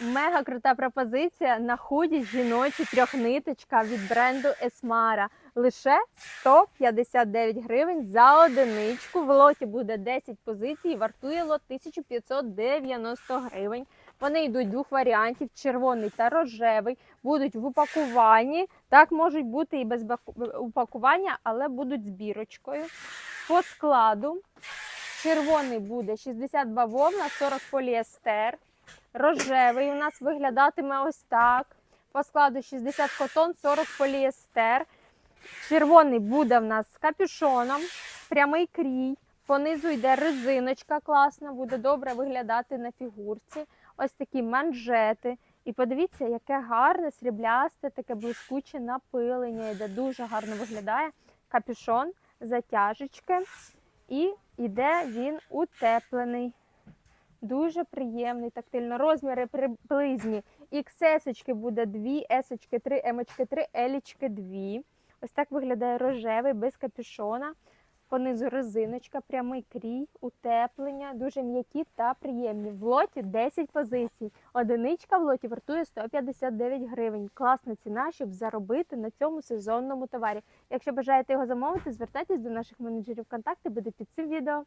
Мега крута пропозиція на худі жіночі трьохниточка від бренду Esmara. Лише 159 гривень за одиничку. В лоті буде 10 позицій, вартує лот 1590 гривень. Вони йдуть двох варіантів: червоний та рожевий. Будуть в упакуванні. Так можуть бути і без упакування, але будуть з бірочкою. По складу червоний буде 62 вовна, 40 поліестер. Рожевий у нас виглядатиме ось так. По складу 60 котон, 40 поліестер. Червоний буде в нас з капюшоном, прямий крій. Понизу йде резиночка класна, буде добре виглядати на фігурці. Ось такі манжети. І подивіться, яке гарне, сріблясте, таке блискуче напилення. Йде дуже гарно виглядає. Капюшон, затяжечки. І йде він утеплений. Дуже приємний, тактильно. Розміри приблизні. XS буде 2, S 3, M 3, L 2. Ось так виглядає рожевий без капюшона. Понизу резиночка, прямий крій, утеплення, дуже м'які та приємні. В лоті 10 позицій. Одиничка в лоті вартує 159 гривень. Класна ціна, щоб заробити на цьому сезонному товарі. Якщо бажаєте його замовити, звертайтесь до наших менеджерів. Контакти буде під цим відео.